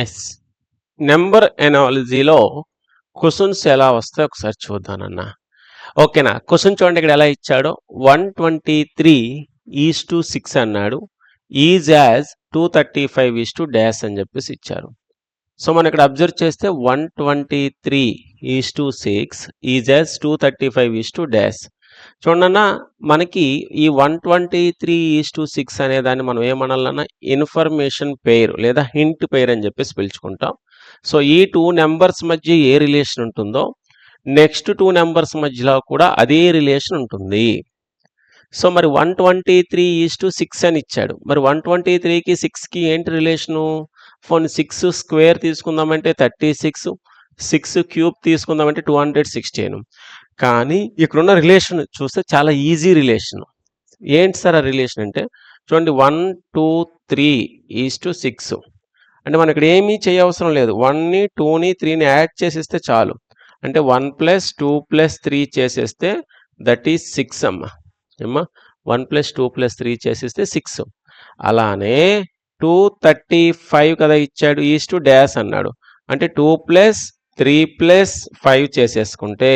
Yes number ఎనాలజీలో questions ఎలా వస్తాయి ఒకసారి చూద్దానన్నా. ఓకేనా క్వశ్చన్ చూడండి ఇక్కడ ఎలా ఇచ్చాడో? One twenty three is to six అన్నాడు. Is as two thirty five is to dash అని చెప్పేసి ఇచ్చారు. సో మనం ఇక్కడ అబ్జర్వ్ చేస్తే one twenty three is to six is as two thirty five is to dash చూడన్న మనకి ఈ one twenty three is to six అనే దాన్ని మనం ఏమనాలన్నా ఇన్ఫర్మేషన్ పేర్ లేదా హింట్ పేర్ అని చెప్పేసి పిలుచుకుంటాం. సో ఈ టూ నెంబర్స్ మధ్య ఏ రిలేషన్ ఉంటుందో నెక్స్ట్ టూ నెంబర్స్ మధ్యలో కూడా అదే రిలేషన్ ఉంటుంది. సో మరి one twenty three is to six అని ఇచ్చాడు. మరి వన్ ట్వంటీ త్రీకి సిక్స్కి ఏంటి రిలేషను? ఫోన్ సిక్స్ స్క్వేర్ తీసుకుందామంటే థర్టీ సిక్స్ సిక్స్ క్యూబ్ తీసుకుందామంటే టూ హండ్రెడ్ సిక్స్టీన్. కానీ ఇక్కడున్న రిలేషన్ చూస్తే చాలా ఈజీ రిలేషన్. ఏంటి సార్ ఆ రిలేషన్ అంటే చూడండి one two three is to six. అంటే మనం ఇక్కడ ఏమీ చేయవసరం లేదు. వన్ని టూని త్రీని యాడ్ చేసేస్తే చాలు. అంటే one plus two plus three చేసేస్తే దట్ ఈజ్ సిక్స్ అమ్మ. ఏమ్మా? One plus two plus three చేసేస్తే సిక్స్. అలానే టూ థర్టీ ఫైవ్ కదా ఇచ్చాడు ఈజ్ టు డ్యాష్ అన్నాడు. అంటే two plus three plus five చేసేసుకుంటే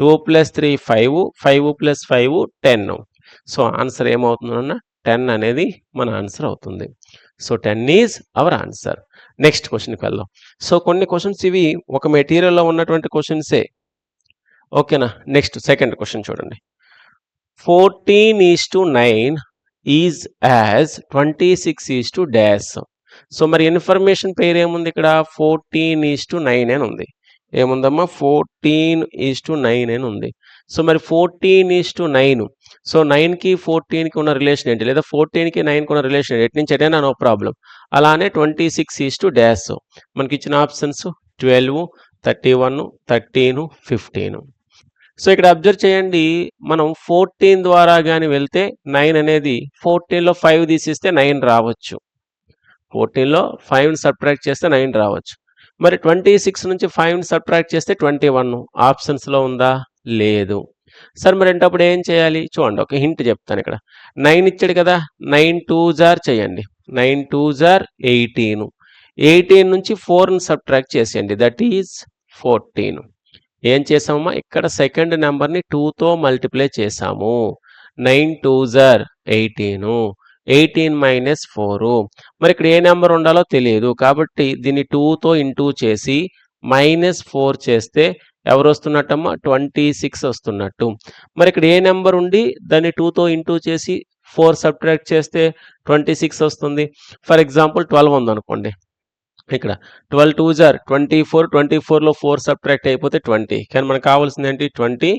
two plus three five five plus five ten. So answer ఏమవుతుందన్న ten అనేది మన ఆన్సర్ అవుతుంది. So ten is our answer. Next క్వశ్చన్కి వెళ్దాం. సో కొన్ని క్వశ్చన్స్ ఇవి ఒక మెటీరియల్లో ఉన్నటువంటి క్వశ్చన్సే. ఓకేనా? నెక్స్ట్ సెకండ్ క్వశ్చన్ చూడండి. Fourteen is to nine is as twenty six is to dash. So మరి ఇన్ఫర్మేషన్ పేరు ఏముంది ఇక్కడ? ఫోర్టీన్ ఈజ్ టు నైన్ అని ఉంది. ఏముందమ్మా? ఫోర్టీన్ ఈజ్ టు నైన్ అని ఉంది. సో మరి fourteen is to nine. So నైన్కి ఫోర్టీన్కి ఉన్న రిలేషన్ ఏంటి? లేదా ఫోర్టీన్కి నైన్కి ఉన్న రిలేషన్ ఏంటి? ఎటు నుంచి ఎటైనా నో ప్రాబ్లం. అలానే twenty six is to dash మనకి ఇచ్చిన options twelve thirty one thirteen fifteen. So ఇక్కడ అబ్జర్వ్ చేయండి. మనం ఫోర్టీన్ ద్వారా కానీ వెళ్తే నైన్ అనేది ఫోర్టీన్లో ఫైవ్ తీసిస్తే నైన్ రావచ్చు. ఫోర్టీన్లో ఫైవ్ని సబ్ట్రాక్ట్ చేస్తే నైన్ రావచ్చు. మరి ట్వంటీ సిక్స్ నుంచి ఫైవ్ని సబ్ట్రాక్ట్ చేస్తే ట్వంటీ వన్ ఆప్షన్స్లో ఉందా? లేదు. సార్ మరి అంటే ఏం చేయాలి? చూడండి ఒక హింట్ చెప్తాను ఇక్కడ. నైన్ ఇచ్చాడు కదా నైన్ టూ జార్ చేయండి. Nine two are eighteen eighteen నుంచి ఫోర్ని సబ్ట్రాక్ట్ చేసేయండి. దట్ ఈజ్ ఫోర్టీన్ ఏం చేసామమ్మా? ఇక్కడ సెకండ్ నెంబర్ని టూతో మల్టిప్లై చేసాము. Nine two are eighteen eighteen minus four. మరి ఇక్కడ ఏ నెంబర్ ఉండాలో తెలియదు. కాబట్టి దీన్ని టూతో ఇంటూ చేసి మైనస్ ఫోర్ చేస్తే ఎవరు వస్తున్నట్టమ్మా? ట్వంటీ సిక్స్ వస్తున్నట్టు. మరి ఇక్కడ ఏ నెంబర్ ఉండి దాన్ని టూతో ఇంటూ చేసి ఫోర్ సబ్ట్రాక్ట్ చేస్తే ట్వంటీ సిక్స్ వస్తుంది. ఫర్ ఎగ్జాంపుల్ ట్వెల్వ్ ఉందనుకోండి. ఇక్కడ twelve two are twenty four twenty ఫోర్లో ఫోర్ సబ్ట్రాక్ట్ అయిపోతే ట్వంటీ కానీ మనకు కావాల్సింది ఏంటి? ట్వంటీ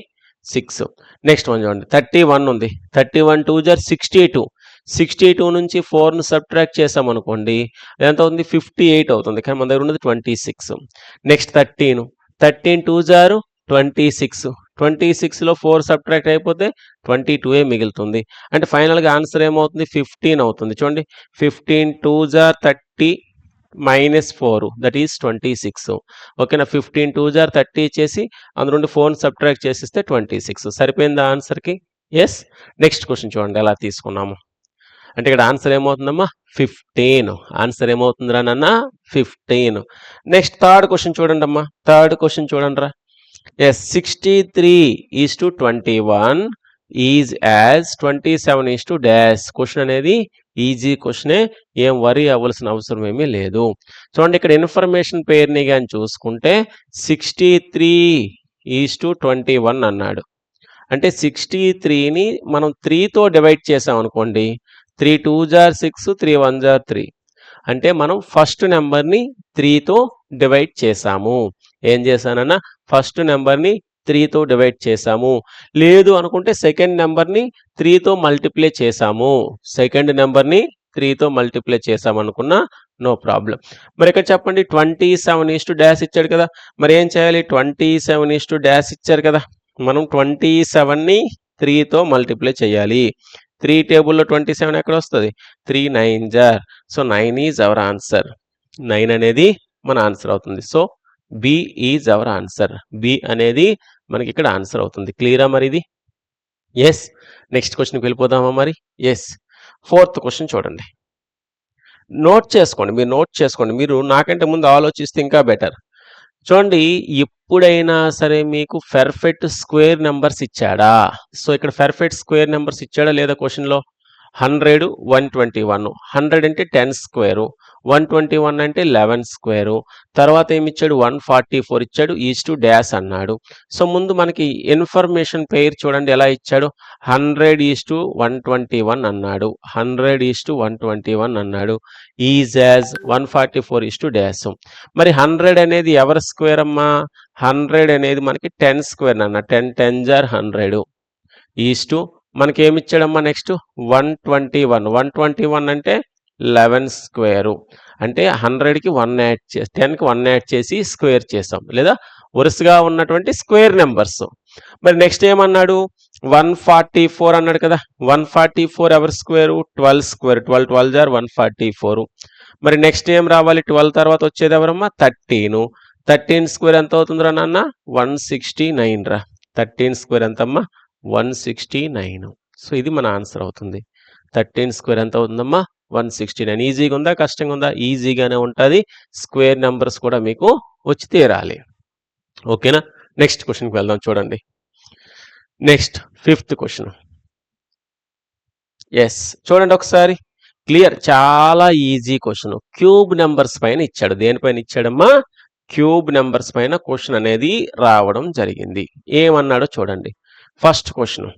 సిక్స్ నెక్స్ట్ వన్ చూడండి. థర్టీ వన్ ఉంది. Thirty one two are sixty two sixty two నుంచి ఫోర్ను సబ్ట్రాక్ట్ చేసామనుకోండి ఎంత అవుతుంది ఫిఫ్టీ ఎయిట్ అవుతుంది. కానీ మన దగ్గర ఉన్నది twenty six. Next thirteen. Thirteen two are twenty six. Twenty సిక్స్లో ఫోర్ సబ్ట్రాక్ట్ అయిపోతే ట్వంటీ టూయే మిగులుతుంది. అంటే ఫైనల్గా ఆన్సర్ ఏమవుతుంది? ఫిఫ్టీన్ అవుతుంది. చూడండి. Fifteen two are thirty minus four. That is twenty six. ఓకేనా? ఫిఫ్టీన్ టూ జార్ థర్టీ చేసి అందులో నుండి ఫోర్ సబ్ట్రాక్ట్ చేసిస్తే ట్వంటీ సిక్స్. సరిపోయిందా ఆన్సర్కి? ఎస్ నెక్స్ట్ క్వశ్చన్ చూడండి. ఎలా తీసుకున్నాము? అంటే ఇక్కడ ఆన్సర్ ఏమవుతుందమ్మా? ఫిఫ్టీన్. ఆన్సర్ ఏమవుతుందిరా నాన్న? ఫిఫ్టీన్. నెక్స్ట్ థర్డ్ క్వశ్చన్ చూడండి అమ్మా. థర్డ్ క్వశ్చన్ చూడండి రా yes sixty three is to twenty one is as twenty seven is to dash question అనేది ఈజీ క్వశ్చనే ఏం వరి అవ్వాల్సిన అవసరం ఏమీ లేదు. చూడండి ఇక్కడ ఇన్ఫర్మేషన్ పేరుని కానీ చూసుకుంటే sixty three is to twenty one అన్నాడు. అంటే సిక్స్టీ త్రీని మనం త్రీతో డివైడ్ చేసాం అనుకోండి three two are six three one are three. అంటే మనం ఫస్ట్ నెంబర్ని త్రీతో డివైడ్ చేసాము ఏం చేశానన్నా ఫస్ట్ నెంబర్ని త్రీతో డివైడ్ చేసాము లేదు అనుకుంటే సెకండ్ నెంబర్ని త్రీతో మల్టిప్లై చేసాము సెకండ్ నెంబర్ని త్రీతో మల్టిప్లై చేసామనుకున్నా నో ప్రాబ్లం. మరి ఇక్కడ చెప్పండి twenty seven is to dash ఇచ్చాడు కదా. మరి ఏం చేయాలి? Twenty seven is to dash ఇచ్చారు కదా. మనం ట్వంటీ సెవెన్ని త్రీతో మల్టిప్లై చేయాలి. త్రీ టేబుల్లో ట్వంటీ సెవెన్ ఎక్కడ వస్తుంది three nine are. So nine is our answer. Nine అనేది మన ఆన్సర్ అవుతుంది. So B is our answer. B అనేది మనకి ఇక్కడ ఆన్సర్ అవుతుంది. క్లియరా మరి ఇది ఎస్. నెక్స్ట్ క్వశ్చన్కి వెళ్ళిపోదామా మరి? ఎస్. ఫోర్త్ క్వశ్చన్ చూడండి. నోట్ చేసుకోండి. మీరు నోట్ చేసుకోండి. మీరు నాకంటే ముందు ఆలోచిస్తే ఇంకా బెటర్. చూడండి ఎప్పుడైనా సరే మీకు పెర్ఫెక్ట్ స్క్వేర్ నెంబర్స్ ఇచ్చాడా? సో ఇక్కడ పెర్ఫెక్ట్ స్క్వేర్ నెంబర్స్ ఇచ్చాడా లేదా క్వశ్చన్లో hundred one twenty one hundred అంటే ten square one twenty one అంటే లెవెన్ స్క్వేరు. తర్వాత ఏమి ఇచ్చాడు వన్ ఫార్టీ ఫోర్ ఇచ్చాడు. ఈజ్ టు డాష్ అన్నాడు. సో ముందు మనకి ఇన్ఫర్మేషన్ పేరు చూడండి. ఎలా ఇచ్చాడు? Hundred is to one twenty one అన్నాడు. Hundred is to one twenty one అన్నాడు. Is as one forty four is to dash. మరి హండ్రెడ్ అనేది ఎవరి స్క్వేర్ అమ్మా? హండ్రెడ్ అనేది మనకి టెన్ స్క్వేర్ అన్న ten ten are hundred. Is to మనకి ఏమి ఇచ్చాడమ్మా next? One twenty one. One twenty one అంటే లెవెన్ స్క్వేరు. అంటే హండ్రెడ్కి వన్ యాడ్ చేసి టెన్కి వన్ యాడ్ చేసి స్క్వేర్ చేసాం. లేదా వరుసగా ఉన్నటువంటి స్క్వేర్ నెంబర్స్. మరి నెక్స్ట్ ఏమన్నాడు? వన్ ఫార్టీ ఫోర్ అన్నాడు కదా. వన్ ఫార్టీ ఫోర్ ఎవరి square? Twelve square. Twelve twelve are one forty four. మరి నెక్స్ట్ ఏం రావాలి? ట్వెల్వ్ తర్వాత వచ్చేది ఎవరమ్మా? థర్టీను. థర్టీన్ స్క్వేర్ ఎంత అవుతుందిరా నాన్న? వన్ సిక్స్టీ నైన్ రా. థర్టీన్ స్క్వేర్ ఎంతమ్మా? One sixty nine. సో ఇది మన ఆన్సర్ అవుతుంది. థర్టీన్ స్క్వేర్ ఎంత అవుతుందమ్మా? One sixty nine. ఈజీగా ఉందా కష్టంగా ఉందా ఈజీగానే ఉంటుంది. స్క్వేర్ నెంబర్స్ కూడా మీకు వచ్చి తీరాలి. ఓకేనా? నెక్స్ట్ క్వశ్చన్కి వెళ్దాం చూడండి. Next fifth question. ఎస్ చూడండి ఒకసారి. క్లియర్. చాలా ఈజీ క్వశ్చన్. క్యూబ్ నెంబర్స్ పైన ఇచ్చాడు. దేనిపైన ఇచ్చాడమ్మా? క్యూబ్ నెంబర్స్ పైన క్వశ్చన్ అనేది రావడం జరిగింది. ఏమన్నాడో చూడండి. First question.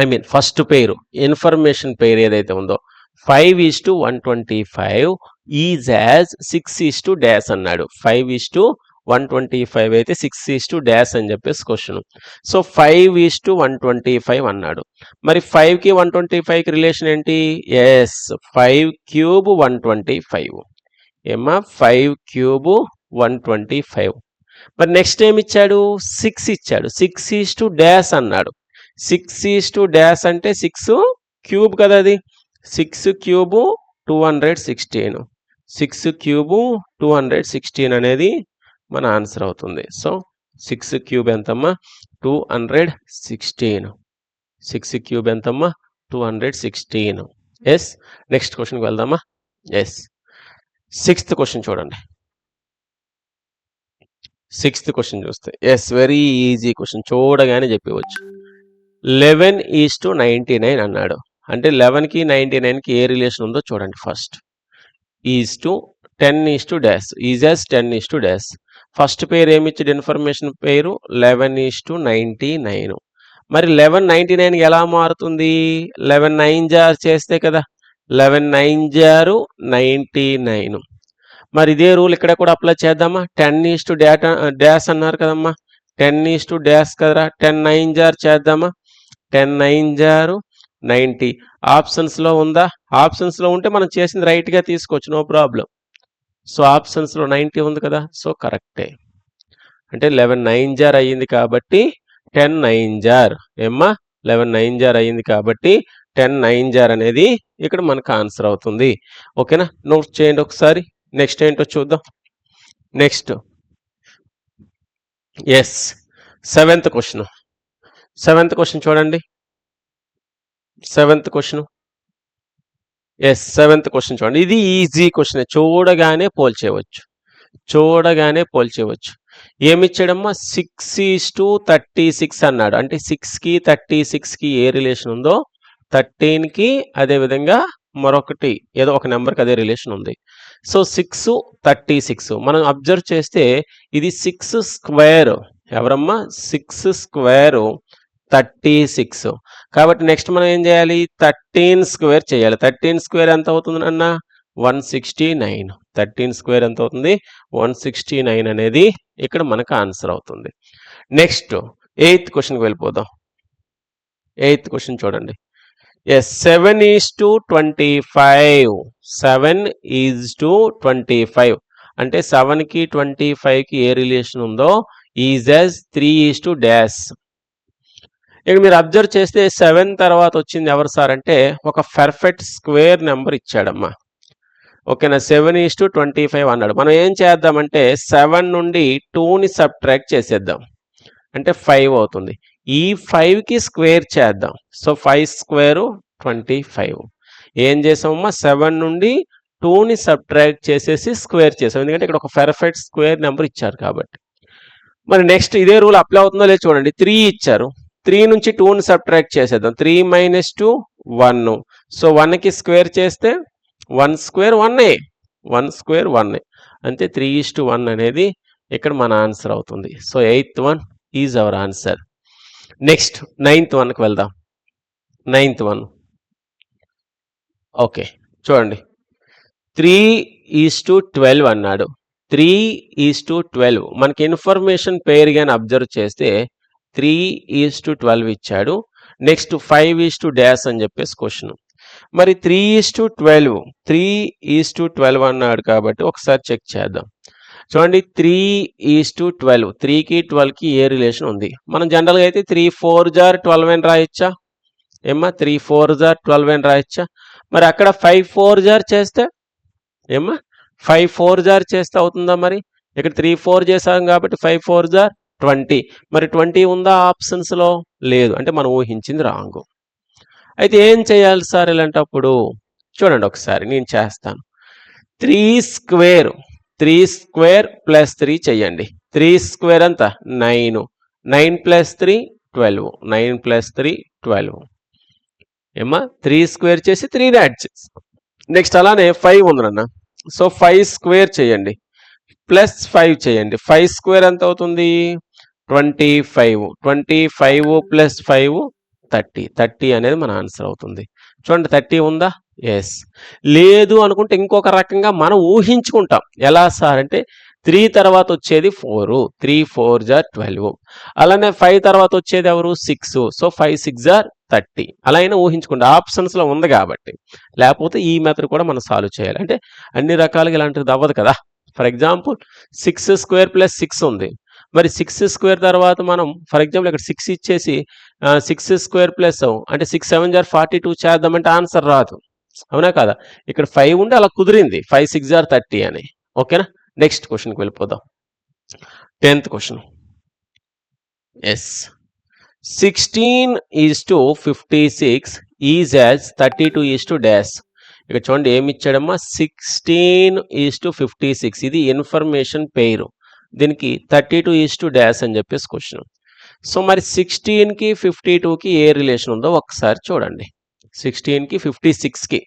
I mean first pair. Information pair ఏదైతే ఉందో. Five is to one twenty five is as six is to dash అన్నాడు. Five is to one twenty five అయితే సిక్స్ ఈజ్ టు డాష్ అని చెప్పేసి question so five is to one twenty five అన్నాడు. మరి ఫైవ్కి one twenty ఫైవ్కి relation ఏంటి? Yes five cube one twenty five ఏమా five cube one twenty five మరి నెక్స్ట్ ఏమి ఇచ్చాడు? సిక్స్ ఇచ్చాడు. సిక్స్ ఈజ్ టు డాష్ అన్నాడు. సిక్స్ ఈజ్ టు డాష్ అంటే సిక్స్ క్యూబ్ కదా అది. Six cube two hundred sixteen. Six cube two hundred sixteen అనేది మన ఆన్సర్ అవుతుంది. సో సిక్స్ క్యూబ్ ఎంతమ్మా? Two hundred sixteen. Six cube ఎంతమ్మా? Two hundred sixteen. Yes next క్వశ్చన్కి వెళ్దామా? ఎస్ సిక్స్త్ క్వశ్చన్ చూడండి. సిక్స్త్ క్వశ్చన్ చూస్తే. ఎస్ వెరీ ఈజీ క్వశ్చన్ చూడగానే చెప్పవచ్చు eleven is to ninety nine అన్నాడు. అంటే లెవెన్కి నైంటీ నైన్కి ఏ రిలేషన్ ఉందో చూడండి first. Is to ten is to dash. Is as ten is to dash. First పేరు ఏమి ఇచ్చాడు? ఇన్ఫర్మేషన్ పేరు eleven is to ninety nine. మరి లెవెన్ నైంటీ నైన్కి ఎలా మారుతుంది? లెవెన్ నైన్ జార్ చేస్తే కదా? Eleven nine are ninety nine. మరి ఇదే రూల్ ఇక్కడ కూడా అప్లై చేద్దామా? Ten is to data dash అన్నారు కదమ్మా. టెన్ ఈజ్ టు డాష్ కదరా? టెన్ నైన్ జార్ చేద్దామా? Ten nine are ninety. ఆప్షన్స్లో ఉందా? ఆప్షన్స్లో ఉంటే మనం చేసింది రైట్గా తీసుకోవచ్చు నో ప్రాబ్లం. సో ఆప్షన్స్లో నైంటీ ఉంది కదా సో కరెక్టే. అంటే లెవెన్ నైన్ జార్ అయ్యింది కాబట్టి టెన్ నైన్ జార్. ఏమ్మా? లెవెన్ నైన్ జార్ అయ్యింది కాబట్టి టెన్ నైన్ జార్ అనేది ఇక్కడ మనకు ఆన్సర్ అవుతుంది. ఓకేనా? నోట్ చేయండి ఒకసారి. నెక్స్ట్ ఏంటో చూద్దాం. Next. Yes seventh question. Seventh question చూడండి. Seventh question? Yes seventh question చూడండి. ఇది ఈజీ క్వశ్చన్ చూడగానే పోల్చేయవచ్చు. చూడగానే పోల్చేయవచ్చు. ఏమిచ్చాడమ్మా? Six is to thirty six అన్నాడు. అంటే సిక్స్కి థర్టీ సిక్స్కి ఏ రిలేషన్ ఉందో థర్టీన్కి అదేవిధంగా మరొకటి ఏదో ఒక నెంబర్కి అదే రిలేషన్ ఉంది. సో సిక్స్ థర్టీ సిక్స్ మనం అబ్జర్వ్ చేస్తే ఇది సిక్స్ స్క్వేర్ ఎవరమ్మా? సిక్స్ స్క్వేరు థర్టీ సిక్స్ కాబట్టి నెక్స్ట్ మనం ఏం చేయాలి? థర్టీన్ స్క్వేర్ చేయాలి. థర్టీన్ స్క్వేర్ ఎంత అవుతుంది అన్న one sixty nine. Thirteen square ఎంత అవుతుంది? వన్ సిక్స్టీ నైన్ అనేది ఇక్కడ మనకు ఆన్సర్ అవుతుంది. నెక్స్ట్ ఎయిత్ క్వశ్చన్కి వెళ్ళిపోదాం. ఎయిత్ క్వశ్చన్ చూడండి. Yes seven is to twenty five seven is to twenty five అంటే సెవెన్కి ట్వంటీ ఫైవ్కి ఏ రిలేషన్ ఉందో? Is as three is to dash ఇక మీరు అబ్జర్వ్ చేస్తే సెవెన్ తర్వాత వచ్చింది ఎవరు సార్ అంటే ఒక పర్ఫెక్ట్ స్క్వేర్ నెంబర్ ఇచ్చాడమ్మా. ఓకేనా? Seven is to twenty five అన్నాడు. మనం ఏం చేద్దామంటే సెవెన్ నుండి టూని సబ్ట్రాక్ట్ చేసేద్దాం. అంటే ఫైవ్ అవుతుంది. ఈ ఫైవ్కి స్క్వేర్ చేద్దాం. So five square twenty five. ఏం చేసామమ్మా? సెవెన్ నుండి టూని సబ్ట్రాక్ట్ చేసేసి స్క్వేర్ చేసాం. ఎందుకంటే ఇక్కడ ఒక పెర్ఫెక్ట్ స్క్వేర్ నెంబర్ ఇచ్చారు కాబట్టి. మరి నెక్స్ట్ ఇదే రూల్ అప్లై అవుతుందో లేదో చూడండి. త్రీ ఇచ్చారు. త్రీ నుంచి టూని సబ్ట్రాక్ట్ చేసేద్దాం. Three minus two one. So వన్కి స్క్వేర్ చేస్తే వన్ స్క్వేర్ వన్ ఏ. వన్ స్క్వేర్ వన్ ఏ. అంతే త్రీ ఈస్ టు వన్ అనేది ఇక్కడ మన ఆన్సర్ అవుతుంది. So eighth one is our answer. Next ninth వన్కి వెళ్దాం. Ninth one. ఓకే చూడండి. త్రీ ఈజ్ టు ట్వెల్వ్ అన్నాడు. Three is to twelve. మనకి ఇన్ఫర్మేషన్ పేరు కానీ అబ్జర్వ్ చేస్తే త్రీ ఈజ్ టు ట్వెల్వ్ ఇచ్చాడు. Next five is to dash అని చెప్పేసి క్వశ్చన్. మరి three is to twelve three is to twelve అన్నాడు కాబట్టి ఒకసారి చెక్ చేద్దాం. చూడండి త్రీ ఈజ్ టు ట్వెల్వ్ త్రీకి ట్వెల్వ్కి ఏ రిలేషన్ ఉంది? మనం జనరల్గా అయితే త్రీ ఫోర్ జార్ ట్వెల్వ్ అని రాయొచ్చా? ఏమ్మా త్రీ ఫోర్ జార్ ట్వెల్వ్ అని రాయొచ్చా? మరి అక్కడ ఫైవ్ ఫోర్ జార్ చేస్తే? ఏమ్మా ఫైవ్ ఫోర్ జార్ చేస్తే అవుతుందా మరి? ఇక్కడ త్రీ ఫోర్ చేసాం కాబట్టి ఫైవ్ ఫోర్ జార్ ట్వంటీ. మరి ట్వంటీ ఉందా ఆప్షన్స్లో? లేదు. అంటే మనం ఊహించింది రాంగు. అయితే ఏం చేయాలి సార్ ఇలాంటప్పుడు? చూడండి ఒకసారి నేను చేస్తాను. Three square three square plus three చెయ్యండి. త్రీ స్క్వేర్ అంతా nine. Nine plus three twelve. Nine plus three twelve. ఏమ్మా? త్రీ స్క్వేర్ చేసి త్రీ యాడ్ చేసి. నెక్స్ట్ అలానే ఫైవ్ ఉందన్న సో ఫైవ్ స్క్వేర్ చేయండి ప్లస్ ఫైవ్ చేయండి ఫైవ్ స్క్వేర్ ఎంత అవుతుంది? Twenty five. Twenty five plus five thirty. Thirty అనేది మన ఆన్సర్ అవుతుంది. చూడండి థర్టీ ఉందా? ఎస్ లేదు అనుకుంటే ఇంకొక రకంగా మనం ఊహించుకుంటాం. ఎలా సార్ అంటే త్రీ తర్వాత వచ్చేది four. Three four are twelve. అలానే ఫైవ్ తర్వాత వచ్చేది ఎవరు? Six. So five six are thirty. అలా అయినా ఊహించుకుంటే ఆప్షన్స్లో ఉంది కాబట్టి. లేకపోతే ఈ మెథడ్ కూడా మనం సాల్వ్ చేయాలి. అంటే అన్ని రకాలుగా ఇలాంటిది అవ్వదు కదా. For example six square plus six ఉంది. మరి సిక్స్ స్క్వేర్ తర్వాత మనం ఫర్ ఎగ్జాంపుల్ ఇక్కడ సిక్స్ ఇచ్చేసి సిక్స్ స్క్వేర్ ప్లస్ అంటే six seven are forty two చేద్దామంటే ఆన్సర్ రాదు. అవునా కదా? ఇక్కడ ఫైవ్ ఉంటే అలా కుదిరింది. ఫైవ్ సిక్స్ జార్ థర్టీ అని. ఓకేనా నెక్స్ట్ క్వశ్చన్కి వెళ్ళిపోదాం tenth question yes sixteen is to fifty six is as thirty two is to dash ఇక్కడ చూడండి ఏమి ఇచ్చాడమ్మా? Sixteen is to fifty six ఇది ఇన్ఫర్మేషన్ పేరు దీనికి thirty two is to dash అని చెప్పేసి క్వశ్చన్ సో మరి సిక్స్టీన్కి ఫిఫ్టీ టూకి ఏ రిలేషన్ ఉందో ఒకసారి చూడండి. సిక్స్టీన్కి ఫిఫ్టీ సిక్స్కి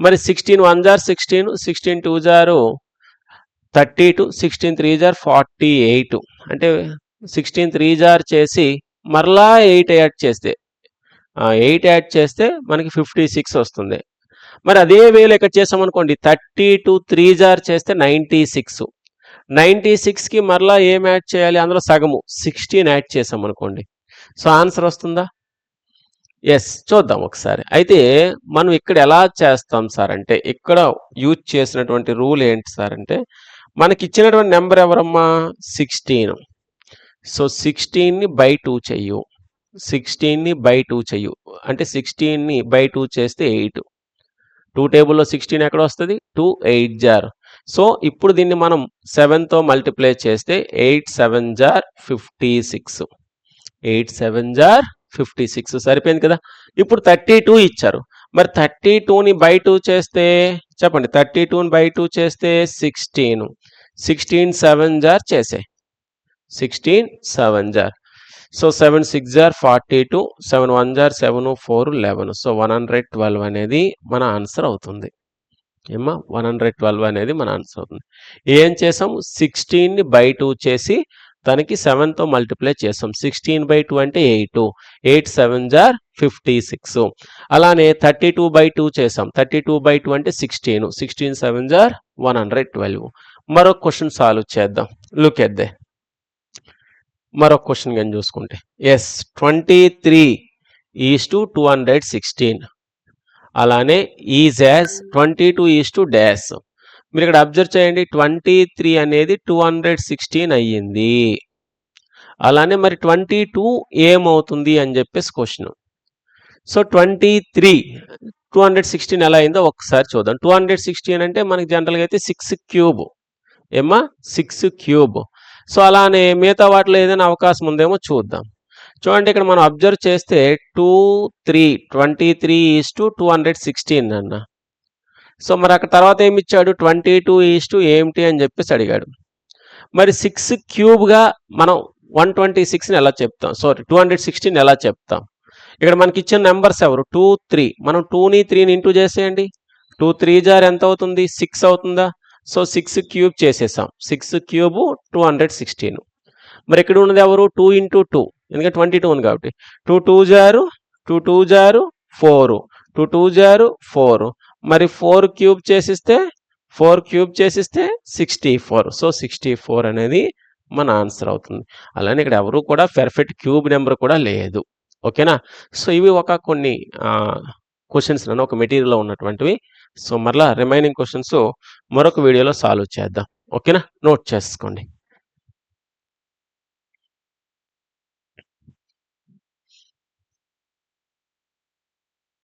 మరి sixteen one are sixteen sixteen two are thirty two sixteen three are forty eight అంటే సిక్స్టీన్ త్రీ జార్ చేసి మరలా ఎయిట్ యాడ్ చేస్తే ఎయిట్ యాడ్ చేస్తే మనకి ఫిఫ్టీ సిక్స్ వస్తుంది. మరి అదే వేలు ఇక్కడ చేసామనుకోండి థర్టీ టూ త్రీ జార్ చేస్తే నైంటీ సిక్స్ నైంటీ సిక్స్కి మరలా ఏం యాడ్ చేయాలి? అందులో సగము. సిక్స్టీన్ యాడ్ చేసాం అనుకోండి. సో ఆన్సర్ వస్తుందా? ఎస్ చూద్దాం ఒకసారి. అయితే మనం ఇక్కడ ఎలా చేస్తాం సార్ అంటే ఇక్కడ యూజ్ చేసినటువంటి రూల్ ఏంటి సార్ అంటే మనకి ఇచ్చినటువంటి నెంబర్ ఎవరమ్మా? సిక్స్టీన్. సో సిక్స్టీన్ని బై టూ చెయ్యు. సిక్స్టీన్ని బై టూ చెయ్యు. అంటే సిక్స్టీన్ని బై టూ చేస్తే ఎయిట్. టూ టేబుల్లో సిక్స్టీన్ ఎక్కడ వస్తుంది? టూ ఎయిట్ జార్. సో ఇప్పుడు దీన్ని మనం సెవెన్తో మల్టిప్లై చేస్తే eight seven are fifty six eight seven are fifty six సరిపోయింది కదా? ఇప్పుడు థర్టీ టూ ఇచ్చారు. మరి థర్టీ టూని బై టూ చేస్తే చెప్పండి థర్టీ టూని బై టూ చేస్తే సిక్స్టీన్ సిక్స్టీన్ సెవెన్ జార్ చేసే. Sixteen seven are so seven six are forty two seven one are seven four eleven so one hundred twelve అనేది మన ఆన్సర్ అవుతుంది. ఏమా వన్ హండ్రెడ్ ట్వెల్వ్ అనేది మన ఆన్సర్ అవుతుంది. ఏం చేసాం? సిక్స్టీన్ని బై టూ చేసి దానికి సెవెన్తో మల్టిప్లై చేసాం. సిక్స్టీన్ బై టూ అంటే eight. Eight seven are fifty six. అలానే థర్టీ టూ బై టూ చేసాం. థర్టీ టూ బై టూ అంటే sixteen. Sixteen seven are one hundred twelve. మరొక క్వశ్చన్ సాల్వ్ చేద్దాం. లుక్ ఎద్దే మరొక క్వశ్చన్ కానీ చూసుకుంటే. Yes twenty three is to two hundred sixteen. అలానే is as twenty two is to dash మీరు ఇక్కడ అబ్జర్వ్ చేయండి ట్వంటీ త్రీ అనేది టూ హండ్రెడ్ సిక్స్టీన్ అయ్యింది. అలానే మరి ట్వంటీ టూ ఏమవుతుంది అని చెప్పేసి question. So twenty three two hundred sixteen ఎలా అయిందో ఒకసారి చూద్దాం. టూ హండ్రెడ్ సిక్స్టీన్ అంటే మనకి జనరల్గా అయితే సిక్స్ క్యూబ్ ఏమా సిక్స్ క్యూబ్ సో అలానే మిగతా వాటిలో ఏదైనా అవకాశం ఉందేమో చూద్దాం. చూడండి ఇక్కడ మనం అబ్జర్వ్ చేస్తే two three twenty three is to two hundred sixteen అన్న. సో మరి అక్కడ తర్వాత ఏమి ఇచ్చాడు? ట్వంటీ టూ ఈస్ టు ఏమిటి అని చెప్పేసి అడిగాడు. మరి సిక్స్ క్యూబ్గా మనం వన్ ట్వంటీ సిక్స్ని ఎలా చెప్తాం? సారీ టూ హండ్రెడ్ సిక్స్టీన్ ఎలా చెప్తాం? ఇక్కడ మనకి ఇచ్చిన నెంబర్స్ ఎవరు? Two three. మనం టూని త్రీని ఇంటూ చేసేయండి. టూ త్రీ జార్ ఎంత అవుతుంది? సిక్స్ అవుతుందా? సో సిక్స్ క్యూబ్ చేసేసాం. Six cube two hundred sixteen. మరి ఇక్కడ ఉన్నది ఎవరు? Two into two. ఎందుకంటే ట్వంటీ టూ ఉంది కాబట్టి. Two two are two two are four. Two two are four. మరి ఫోర్ క్యూబ్ చేసిస్తే four cube చేసిస్తే sixty four. So sixty four అనేది మన ఆన్సర్ అవుతుంది. అలానే ఇక్కడ ఎవరు కూడా పెర్ఫెక్ట్ క్యూబ్ నెంబర్ కూడా లేదు. ఓకేనా? సో ఇవి ఒక కొన్ని క్వశ్చన్స్ నన్ను ఒక మెటీరియల్లో ఉన్నటువంటివి. సో మరలా రిమైనింగ్ క్వశ్చన్స్ మరొక వీడియోలో సాల్వ్ చేద్దాం. ఓకేనా? నోట్ చేసుకోండి.